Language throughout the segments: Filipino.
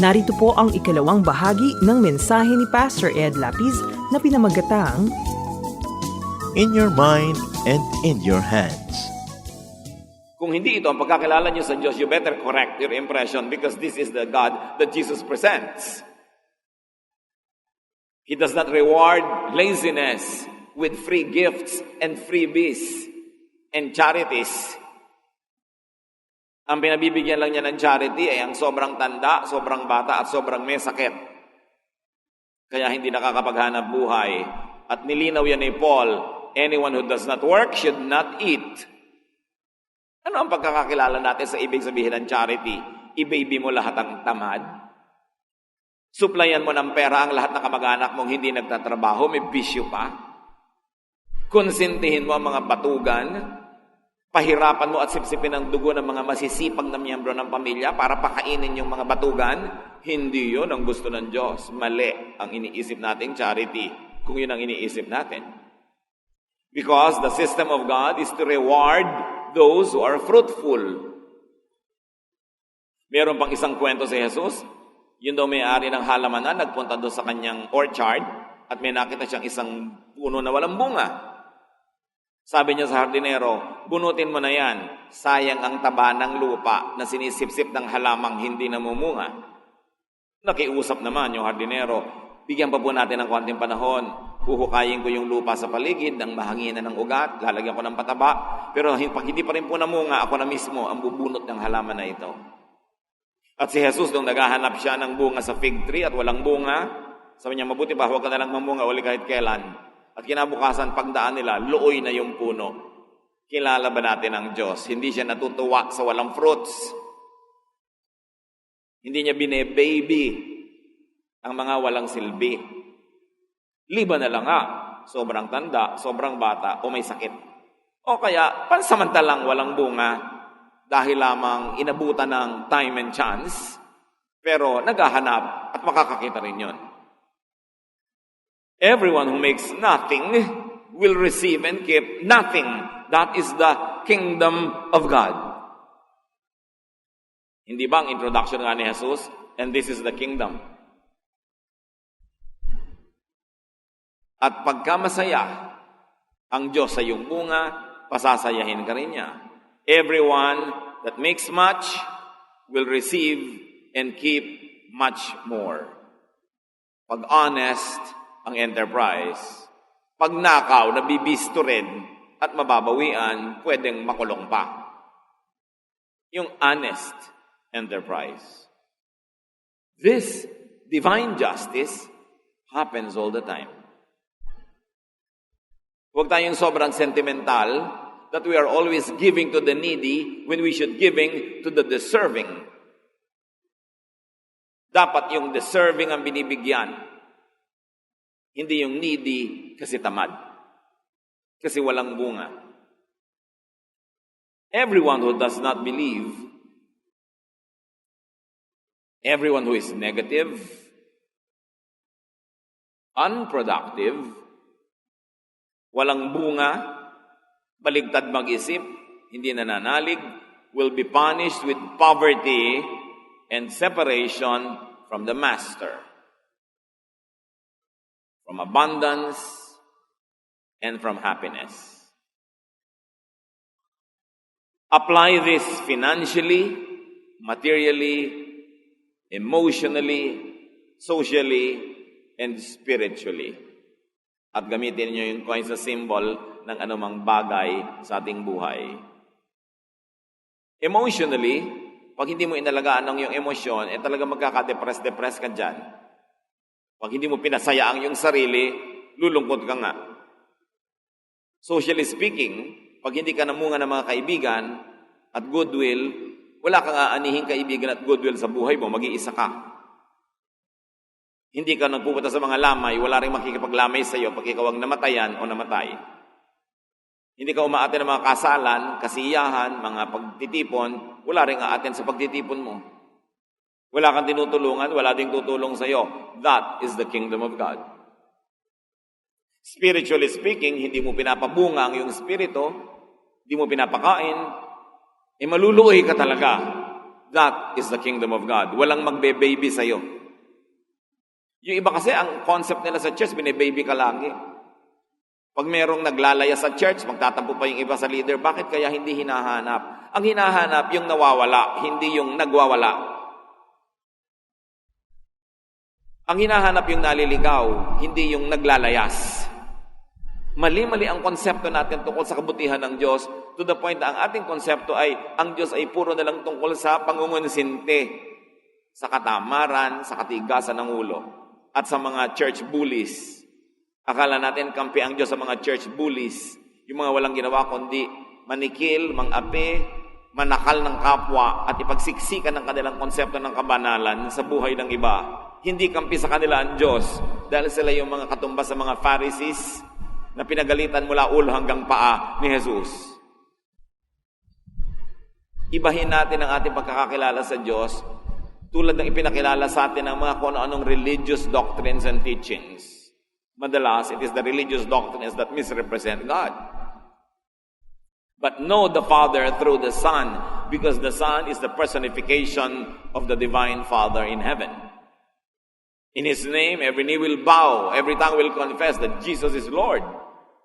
Narito po ang ikalawang bahagi ng mensahe ni Pastor Ed Lapis na pinamagatang in your mind and in your hands. Kung hindi ito ang pagkakilala niyo sa Diyos, you better correct your impression because this is the God that Jesus presents. He does not reward laziness with free gifts and freebies and charities. Ang pinabibigyan lang niya ng charity ay ang sobrang tanda, sobrang bata at sobrang may sakit. Kaya hindi nakakapaghanap buhay. At nilinaw yan ni Paul, anyone who does not work should not eat. Ano ang pagkakakilala natin sa ibig sabihin ng charity? I-baby mo lahat ang tamad? Suplayan mo ng pera ang lahat ng kamag-anak mong hindi nagtatrabaho, may bisyo pa? Konsintihin mo ang mga batugan? Pahirapan mo at sipsipin ang dugo ng mga masisipag na miyembro ng pamilya para pakainin yung mga batugan? Hindi yun ang gusto ng Diyos. Mali ang iniisip nating charity kung yun ang iniisip natin. Because the system of God is to reward those who are fruitful. Meron pang isang kwento si Jesus. Yun daw may-ari ng halamanan, nagpunta doon sa kanyang orchard at may nakita siyang isang puno na walang bunga. Sabi niya sa hardinero, bunutin mo na yan. Sayang ang taba ng lupa na sinisipsip ng halamang hindi namumunga. Nakiusap naman yung hardinero, bigyan pa po natin ng konting panahon. Huhukayin ko yung lupa sa paligid ng mahanginan ng ugat, lalagyan ko ng pataba. Pero pag hindi pa rin po namunga, ako na mismo ang bubunot ng halaman na ito. At si Jesus, nung naghahanap siya ng bunga sa fig tree at walang bunga, sabi niya, mabuti pa, huwag ka na lang mamunga uli kahit kailan. At kinabukasan, pagdaan nila, looy na yung puno. Kilala ba natin ang Diyos? Hindi siya natutuwa sa walang fruits. Hindi niya bine-baby ang mga walang silbi. Liban na lang nga, sobrang tanda, sobrang bata, o may sakit. O kaya, pansamantalang walang bunga dahil lamang inabutan ng time and chance, pero naghahanap at makakakita rin yon. Everyone who makes nothing will receive and keep nothing. That is the kingdom of God. Hindi ba ang introduction nga ni Jesus? And this is the kingdom. At pagka masaya ang Diyos sa iyong bunga, pasasayahin ka rin niya. Everyone that makes much will receive and keep much more. Pag honest ang enterprise, pag nakaw, nabibisto rin at mababawian, pwedeng makulong pa. Yung honest enterprise. This divine justice happens all the time. Huwag tayong sobrang sentimental that we are always giving to the needy when we should giving to the deserving. Dapat yung deserving ang binibigyan. Hindi yung needy kasi tamad. Kasi walang bunga. Everyone who does not believe, everyone who is negative, unproductive, walang bunga, baligtad mag-isip, hindi nananalig, will be punished with poverty and separation from the master. From abundance and from happiness. Apply this financially, materially, emotionally, socially, and spiritually. at gamitin niyo yung coins sa symbol ng anumang bagay sa ating buhay. Emotionally, pag hindi mo inalagaan ng yung emosyon, eh talaga magkaka-depress-depress ka dyan. Pag hindi mo pinasaya ang yung sarili, lulungkot ka nga. Socially speaking, pag hindi ka namunga ng mga kaibigan at goodwill, wala kang aanihing kaibigan at goodwill sa buhay mo, mag-iisa ka. Hindi ka nagpupunta sa mga lamay, wala rin makikipaglamay sa iyo pag ikaw ang namatayan o namatay. Hindi ka umaate ng mga kasalan, kasiyahan, mga pagtitipon, wala rin aaten sa pagtitipon mo. Wala kang tinutulungan, wala ding tutulong sa iyo. That is the kingdom of God. Spiritually speaking, hindi mo pinapabunga ang iyong spirito, hindi mo pinapakain, eh maluluoy ka talaga. That is the kingdom of God. Walang magbe-baby sa iyo. Yung iba kasi, ang concept nila sa church, bine-baby ka lagi. Pag merong naglalaya sa church, magtatampo pa yung iba sa leader, bakit kaya hindi hinahanap? Ang hinahanap yung nawawala, hindi yung nagwawala. Ang hinahanap yung naliligaw, hindi yung naglalayas. Mali-mali ang konsepto natin tungkol sa kabutihan ng Diyos to the point na ang ating konsepto ay ang Diyos ay puro na lang tungkol sa pangungunsinte, sa katamaran, sa katigasan ng ulo, at sa mga church bullies. Akala natin kampi ang Diyos sa mga church bullies, yung mga walang ginawa kundi manikil, mangapi, manakal ng kapwa at ipagsiksikan ng kanilang konsepto ng kabanalan sa buhay ng iba. Hindi kampi sa kanila ang Diyos dahil sila yung mga katumbas sa mga Pharisees na pinagalitan mula ulo hanggang paa ni Jesus. Ibahin natin ang ating pagkakakilala sa Diyos tulad ng ipinakilala sa atin ng mga kung anong religious doctrines and teachings. Madalas, it is the religious doctrines that misrepresent God. But know the Father through the Son, because the Son is the personification of the Divine Father in heaven. In His name, every knee will bow, every tongue will confess that Jesus is Lord.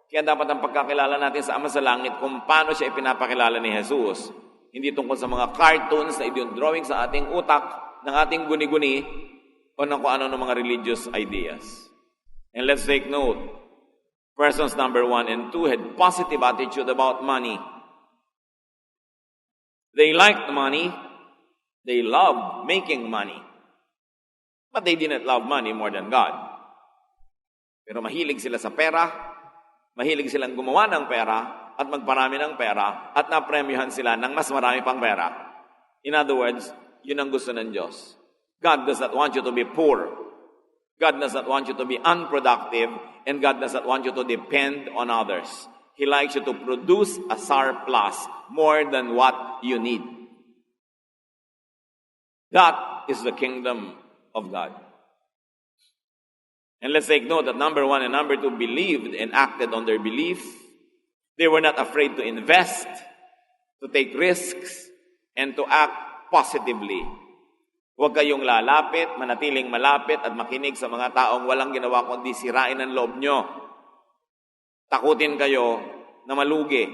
Kaya dapat ang pagkakilala natin sa Ama sa Langit kung paano siya ipinapakilala ni Jesus. Hindi tungkol sa mga cartoons na drawing sa ating utak, ng ating guni-guni, o ng kung ano ng mga religious ideas. And let's take note, persons number one and two had positive attitude about money. They liked money. They loved making money. But they didn't love money more than God. Pero mahilig sila sa pera, mahilig silang gumawa ng pera, at magparami ng pera, at napremyohan sila ng mas marami pang pera. In other words, yun ang gusto ng Diyos. God does not want you to be poor. God does not want you to be unproductive, and God does not want you to depend on others. He likes you to produce a surplus more than what you need. That is the kingdom of God. And let's take note that number one and number two believed and acted on their belief. They were not afraid to invest, to take risks, and to act positively. Huwag kayong lalapit, manatiling malapit at makinig sa mga taong walang ginawa kundi sirain ang loob nyo. Takutin kayo na malugi.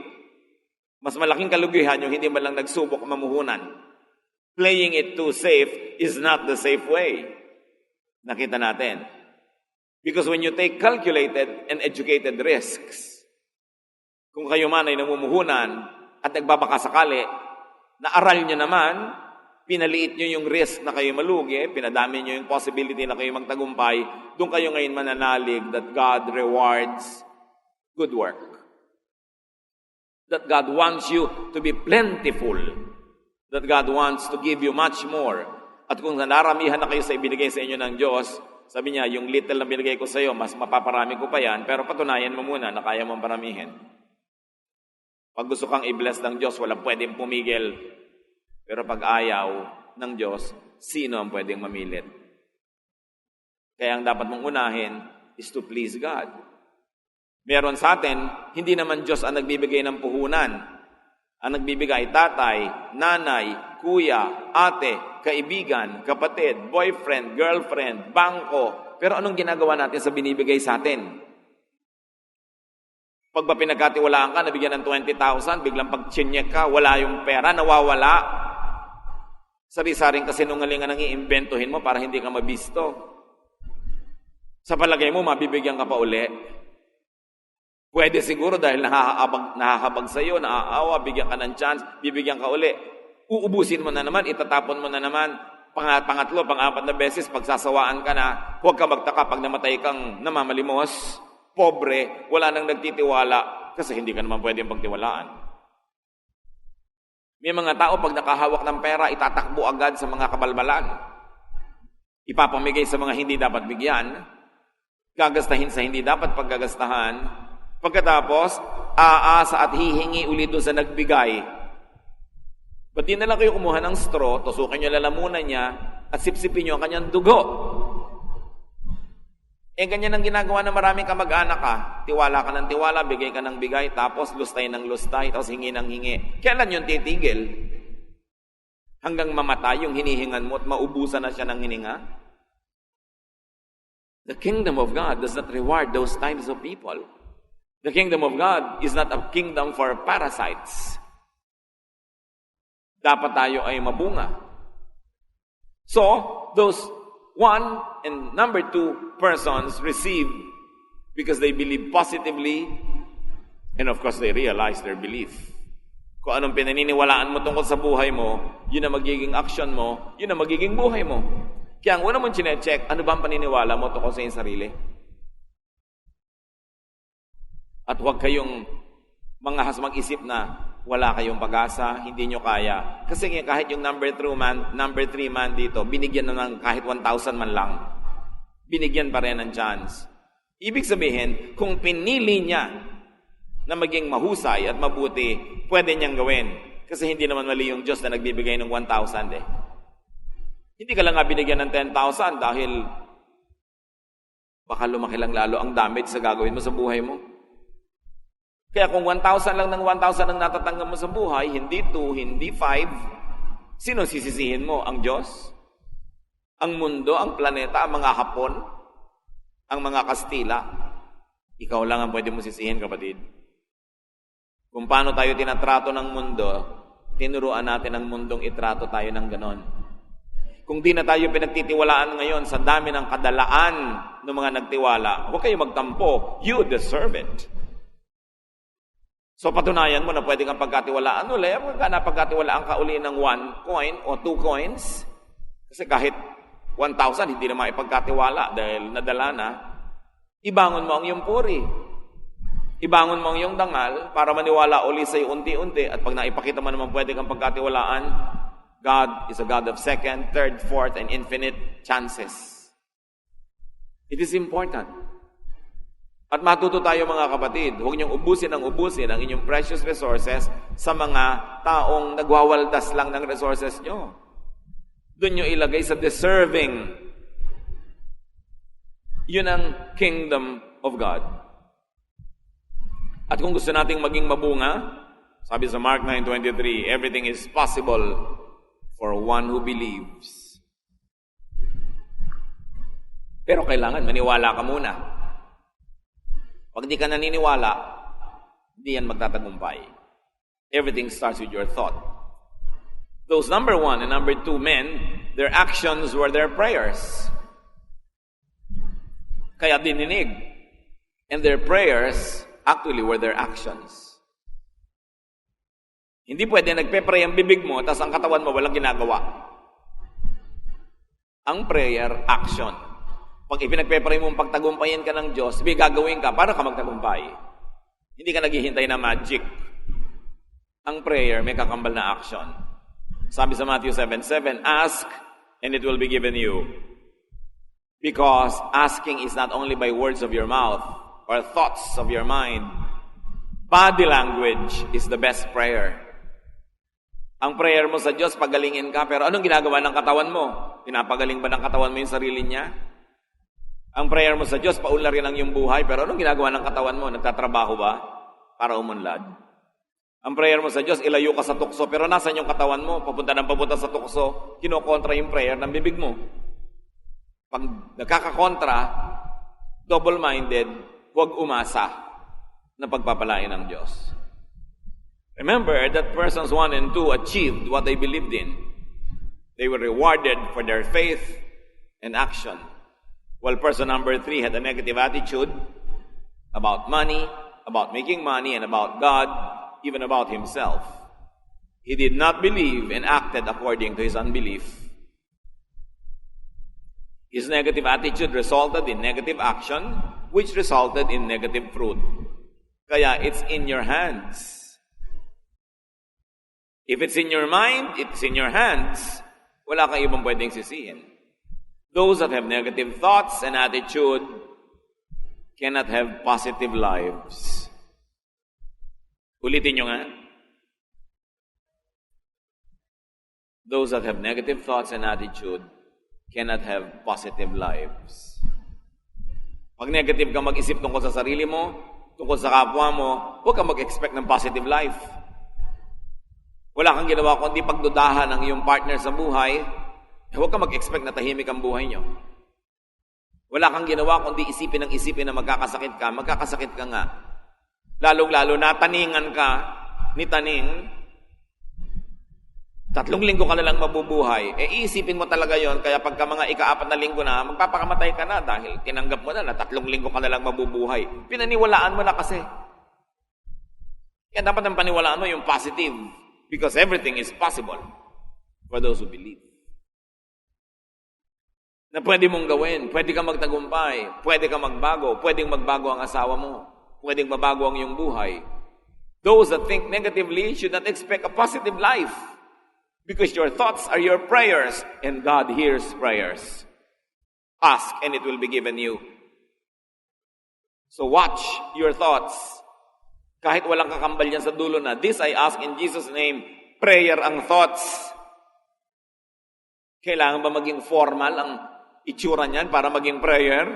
Mas malaking kalugihan yung hindi man lang nagsubok mamuhunan. Playing it too safe is not the safe way. Nakita natin. Because when you take calculated and educated risks, kung kayo man ay namumuhunan at nagbabaka sakali, naaral nyo naman, pinaliit nyo yung risk na kayo malugi, pinadami nyo yung possibility na kayo magtagumpay, doon kayo ngayon mananalig that God rewards good work. That God wants you to be plentiful. That God wants to give you much more. At kung naramihan na kayo sa ibinigay sa inyo ng Diyos, sabi niya, yung little na binigay ko sa iyo, mas mapaparami ko pa yan, pero patunayan mo muna na kaya mong paramihin. Pag gusto kang i-bless ng Diyos, walang pwedeng pumigil. Pero pag ayaw ng Diyos, sino ang pwedeng mamilit? Kaya ang dapat mong unahin is to please God. Meron sa atin, hindi naman Diyos ang nagbibigay ng puhunan. Ang nagbibigay tatay, nanay, kuya, ate, kaibigan, kapatid, boyfriend, girlfriend, bangko. Pero anong ginagawa natin sa binibigay sa atin? Pag ba pinagkatiwalaan ka, nabigyan ng 20,000, biglang pag ka, wala yung pera, nawawala. Sari-saring kasinungalingan ang iimbentuhin mo para hindi ka mabisto. Sa palagay mo, mabibigyan ka pa uli. Pwede siguro dahil nahahabag, nahahabag sa'yo, naaawa, bigyan ka ng chance, bibigyan ka uli. Uubusin mo na naman, itatapon mo na naman. Pangat, pangatlo, pang-apat na beses, pagsasawaan ka na, huwag ka magtaka pag namatay kang namamalimos, pobre, wala nang nagtitiwala, kasi hindi ka naman pwedeng pagtiwalaan. May mga tao pag nakahawak ng pera, itatakbo agad sa mga kabalbalan. Ipapamigay sa mga hindi dapat bigyan. Gagastahin sa hindi dapat paggagastahan. Pagkatapos, aasa at hihingi ulit doon sa nagbigay. Ba't na lang kayo kumuha ng straw, tusukin nyo lalamunan niya, at sipsipin nyo ang kanyang dugo? Eh, ganyan ang ginagawa ng maraming kamag-anak ka. Tiwala ka ng tiwala, bigay ka ng bigay, tapos lustay ng lustay, tapos hingi ng hingi. Kailan yun titigil? Hanggang mamatay yung hinihingan mo at maubusan na siya ng hininga? The kingdom of God does not reward those types of people. The kingdom of God is not a kingdom for parasites. Dapat tayo ay mabunga. So, those one and number two persons receive because they believe positively and of course they realize their belief. Kung anong pinaniniwalaan mo tungkol sa buhay mo, yun ang magiging action mo, yun ang magiging buhay mo. Kaya ang una mong chinecheck, ano ba ang paniniwala mo tungkol sa iyong sarili? At huwag kayong mga mag-isip na wala kayong pag-asa, hindi nyo kaya. Kasi kahit yung number 3 man, number 3 man dito, binigyan na ng kahit 1,000 man lang. Binigyan pa rin ng chance. Ibig sabihin, kung pinili niya na maging mahusay at mabuti, pwede niyang gawin. Kasi hindi naman mali yung Diyos na nagbibigay ng 1,000 eh. Hindi ka lang nga binigyan ng 10,000 dahil baka lumaki lang lalo ang damage sa gagawin mo sa buhay mo. Kaya kung 1,000 lang ng 1,000 ang natatanggap mo sa buhay, hindi 2, hindi 5, sino sisisihin mo? Ang Diyos? Ang mundo, ang planeta, ang mga Hapon? Ang mga Kastila? Ikaw lang ang pwede mo sisihin, kapatid. Kung paano tayo tinatrato ng mundo, tinuruan natin ang mundong itrato tayo ng ganon. Kung di na tayo pinagtitiwalaan ngayon sa dami ng kadalaan ng mga nagtiwala, huwag kayo magtampo. You deserve it. So patunayan mo na pwede kang pagkatiwalaan uli. Huwag ka na pagkatiwalaan ka uli ng one coin o two coins. Kasi kahit 1,000, hindi na maipagkatiwala dahil nadala na. Ibangon mo ang iyong puri. Ibangon mo ang iyong dangal para maniwala uli sa iyo unti-unti. At pag naipakita mo naman pwede kang pagkatiwalaan, God is a God of second, third, fourth, and infinite chances. It is important. At matuto tayo mga kapatid, huwag niyong ubusin ang ubusin ang inyong precious resources sa mga taong nagwawaldas lang ng resources nyo. Doon nyo ilagay sa deserving. Yun ang kingdom of God. At kung gusto nating maging mabunga, sabi sa Mark 9.23, everything is possible for one who believes. Pero kailangan maniwala ka muna. Pag di ka naniniwala, di yan magtatagumpay. Everything starts with your thought. Those number one and number two men, their actions were their prayers. Kaya dininig. And their prayers actually were their actions. Hindi pwede nagpe-pray ang bibig mo, tapos ang katawan mo walang ginagawa. Ang prayer, action. Pag ipinagpe-pray mo pagtagumpayin ka ng Diyos, may gagawin ka para ka magtagumpay. Hindi ka naghihintay na magic. Ang prayer, may kakambal na action. Sabi sa Matthew 7:7, Ask, and it will be given you. Because asking is not only by words of your mouth or thoughts of your mind. Body language is the best prayer. Ang prayer mo sa Diyos, pagalingin ka, pero anong ginagawa ng katawan mo? Pinapagaling ba ng katawan mo yung sarili niya? Ang prayer mo sa Diyos, paunlarin ang iyong buhay, pero anong ginagawa ng katawan mo? Nagtatrabaho ba para umunlad? Ang prayer mo sa Diyos, ilayo ka sa tukso, pero nasan yung katawan mo? Papunta ng papunta sa tukso, kinokontra yung prayer ng bibig mo. Pag nagkakakontra, double-minded, huwag umasa na pagpapalain ng Diyos. Remember that persons 1 and 2 achieved what they believed in. They were rewarded for their faith and action. While person number 3 had a negative attitude about money, about making money and about God, even about himself. He did not believe and acted according to his unbelief. His negative attitude resulted in negative action, which resulted in negative fruit. Kaya it's in your hands. If it's in your mind, it's in your hands. Wala kang ibang pwedeng sisihin. Those that have negative thoughts and attitude cannot have positive lives. Ulitin nyo nga. Those that have negative thoughts and attitude cannot have positive lives. Pag negative ka mag-isip tungkol sa sarili mo, tungkol sa kapwa mo, huwag kang mag-expect ng positive life. Wala kang ginawa kundi pagdudahan ng iyong partner sa buhay, huwag kang mag-expect na tahimik ang buhay nyo. Wala kang ginawa kundi isipin ng isipin na magkakasakit ka, magkakasakit ka nga. Lalong-lalo na taningan ka ni taning, tatlong linggo ka na lang mabubuhay, eh iisipin mo talaga yon kaya pagka mga ika-apat na linggo na, magpapakamatay ka na dahil tinanggap mo na na tatlong linggo ka na lang mabubuhay. Pinaniwalaan mo na kasi. Kaya dapat ang paniwalaan mo yung positive because everything is possible for those who believe. Na pwede mong gawin, pwede kang magtagumpay, pwede kang magbago, pwedeng magbago ang asawa mo, pwedeng mabago ang iyong buhay. Those that think negatively should not expect a positive life because your thoughts are your prayers and God hears prayers. Ask and it will be given you. So watch your thoughts. Kahit walang kakambal yan sa dulo na, this I ask in Jesus' name, prayer ang thoughts. Kailangan ba maging formal ang itsura niyan para maging prayer?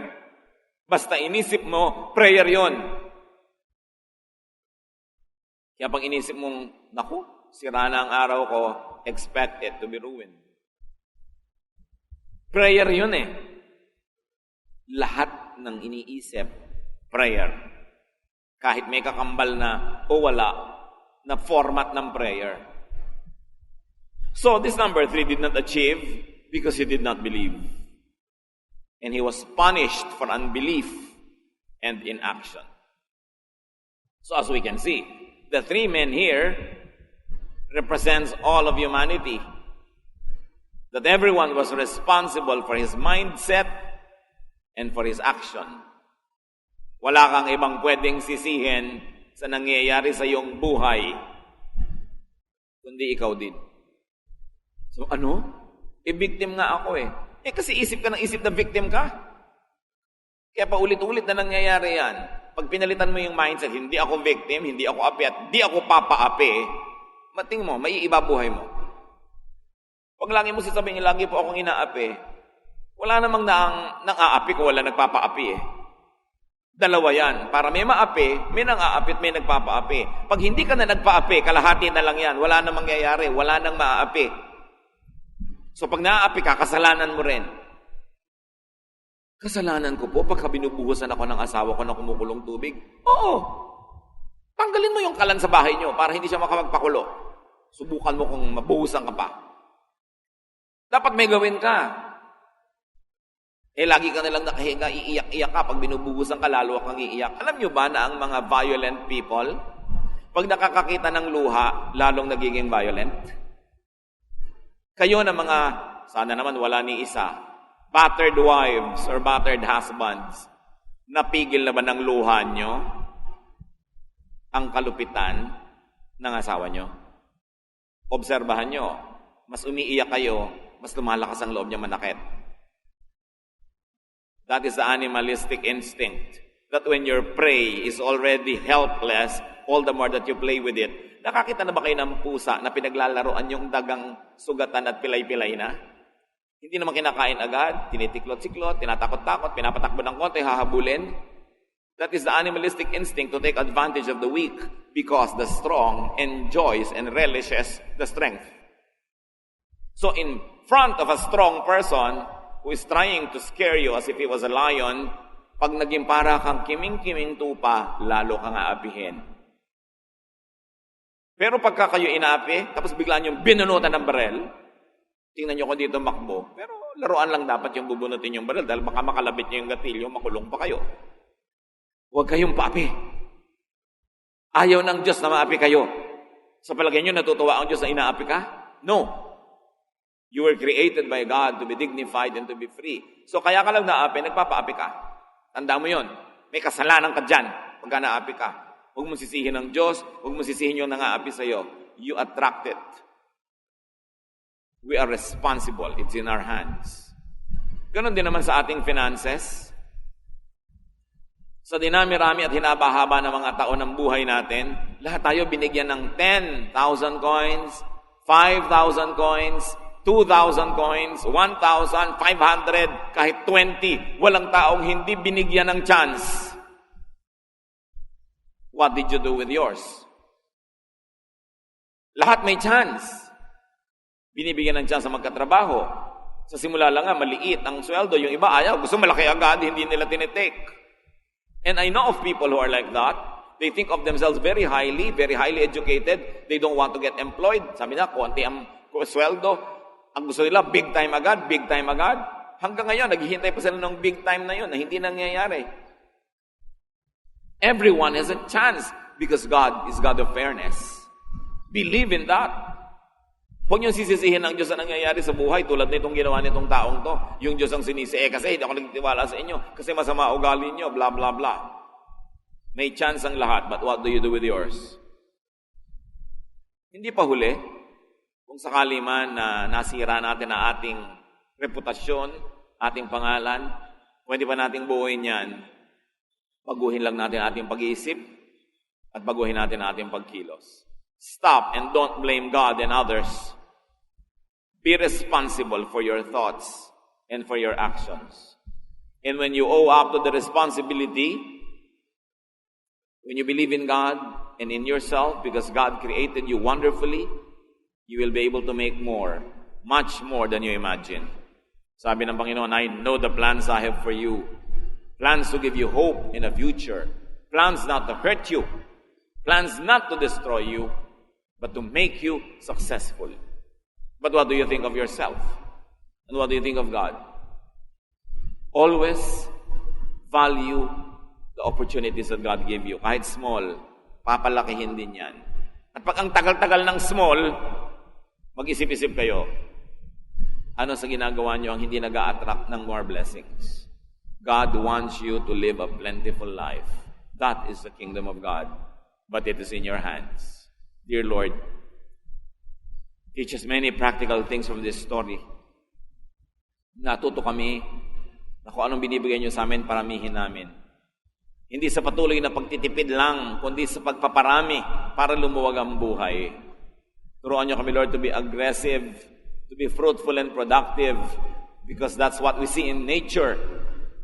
Basta inisip mo, prayer yon. Kaya pag inisip mong, naku, sira na ang araw ko, expect it to be ruined. Prayer yun eh. Lahat ng iniisip, prayer. Kahit may kakambal na o wala, na format ng prayer. So this number three did not achieve because he did not believe. And he was punished for unbelief and inaction. So as we can see, the three men here represents all of humanity. That everyone was responsible for his mindset and for his action. Wala kang ibang pwedeng sisihin sa nangyayari sa iyong buhay, kundi ikaw din. So ano? Victim nga ako eh. Eh kasi isip ka ng isip na victim ka. Kaya paulit-ulit na nangyayari yan. Pag pinalitan mo yung mindset, hindi ako victim, hindi ako api at di ako papaapi, mating mo, may iba buhay mo. Huwag lagi mo sasabihin, lagi po akong inaapi. Wala namang nang, nang aapi kung wala nagpapaapi eh. Dalawa yan. Para may maapi, may nang aapi at may nagpapaapi. Pag hindi ka na nagpaapi, kalahati na lang yan. Wala nang mangyayari. Wala nang maaapi. So pag naaapi ka, kasalanan mo rin. Kasalanan ko po pagka binubuhusan ako ng asawa ko na kumukulong tubig? Oo. Tanggalin mo yung kalan sa bahay nyo para hindi siya makamagpakulo. Subukan mo kung mabuhusan ka pa. Dapat may gawin ka. Eh, lagi ka nalang nakahiga, iiyak-iyak ka. Pag binubuhusan ka, lalo kang iiyak. Alam nyo ba na ang mga violent people, pag nakakakita ng luha, lalong nagiging violent? Kayo na mga, sana naman wala ni isa, battered wives or battered husbands, napigil na ba ng luha nyo ang kalupitan ng asawa nyo? Obserbahan nyo, mas umiiyak kayo, mas lumalakas ang loob niya manakit. That is the animalistic instinct. That when your prey is already helpless, all the more that you play with it. Nakakita na ba kayo ng pusa na pinaglalaroan yung dagang sugatan at pilay-pilay na? Hindi naman kinakain agad, tinitiklot-siklot, tinatakot-takot, pinapatakbo ng konti, hahabulin. That is the animalistic instinct to take advantage of the weak because the strong enjoys and relishes the strength. So in front of a strong person who is trying to scare you as if he was a lion, pag naging para kang kiming-kiming tupa, lalo kang aapihin. Pero pagka kayo inaapi, tapos bigla niyong binunutan ng barel, tingnan niyo ko dito makbo. Pero laruan lang dapat yung bubunutin yung barel dahil baka makalabit niyo yung gatilyo, makulong pa kayo. Huwag kayong paapi. Ayaw ng Diyos na maapi kayo. Sa palagay nyo, natutuwa ang Diyos na inaapi ka? No. You were created by God to be dignified and to be free. So kaya ka lang naapi, nagpapaapi ka. Tanda mo yon. May kasalanan ka dyan pagka naapi ka. Huwag mo sisihin ng Diyos, huwag mo sisihin yung nangaapi sa'yo. You attract it. We are responsible. It's in our hands. Ganon din naman sa ating finances. Sa dinami-rami at hinaba-haba ng mga taon ng buhay natin, lahat tayo binigyan ng 10,000 coins, 5,000 coins, 2,000 coins, 1,500, kahit 20. Walang taong hindi binigyan ng chance. What did you do with yours? Lahat may chance. Binibigyan ng chance sa magkatrabaho. Sa simula lang nga, maliit ang sweldo. Yung iba ayaw. Gusto malaki agad, hindi nila tinitake. And I know of people who are like that. They think of themselves very highly, very highly educated. They don't want to get employed. Sabi na, konti ang sweldo. Ang gusto nila, big time agad, big time agad. Hanggang ngayon, naghihintay pa sila ng big time na yun na hindi nangyayari. Everyone has a chance because God is God of fairness. Believe in that. Huwag niyong sisisihin ang Diyos na nangyayari sa buhay tulad nitong ginawa nitong taong to. Yung Diyos ang sinisi, eh kasi hindi ako nagtitiwala sa inyo kasi masama ugali niyo, blah, blah, blah. May chance ang lahat, but what do you do with yours? Hindi pa huli. Kung sakali man na nasira natin ang ating reputasyon, ating pangalan, pwede pa nating buuin yan. Baguhin lang natin ating pag-iisip at baguhin natin ating pagkilos. Stop and don't blame God and others. Be responsible for your thoughts and for your actions. And when you owe up to the responsibility, when you believe in God and in yourself, because God created you wonderfully, you will be able to make more, much more than you imagine. Sabi ng Panginoon, I know the plans I have for you. Plans to give you hope in a future. Plans not to hurt you. Plans not to destroy you, but to make you successful. But what do you think of yourself? And what do you think of God? Always value the opportunities that God gave you. Kahit small, papalakihin din yan. At pag ang tagal-tagal ng small, mag-isip-isip kayo, ano sa ginagawa nyo ang hindi nag attract ng more blessings? God wants you to live a plentiful life. That is the kingdom of God. But it is in your hands. Dear Lord, teach us many practical things from this story. Natuto kami na kung anong binibigay nyo sa amin, paramihin namin. Hindi sa patuloy na pagtitipid lang, kundi sa pagpaparami para lumuwag ang buhay. Turuan nyo kami, Lord, to be aggressive, to be fruitful and productive, because that's what we see in nature.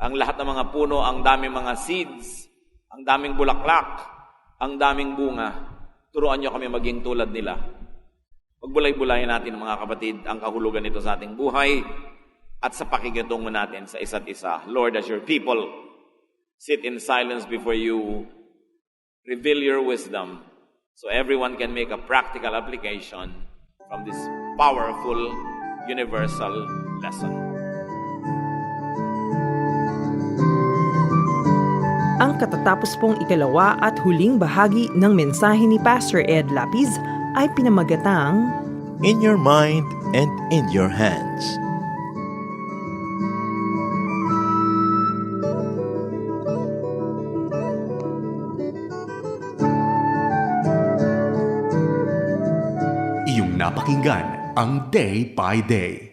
Ang lahat ng mga puno, ang daming mga seeds, ang daming bulaklak, ang daming bunga. Turuan nyo kami maging tulad nila. Pagbulay-bulayan natin, mga kapatid, ang kahulugan nito sa ating buhay at sa pakikitungo natin sa isa't isa. Lord, as your people, sit in silence before you, reveal your wisdom so everyone can make a practical application from this powerful, universal lesson. Ang katatapos pong ikalawa at huling bahagi ng mensahe ni Pastor Ed Lapiz ay pinamagatang In your mind and in your hands. Iyong napakinggan ang Day by Day.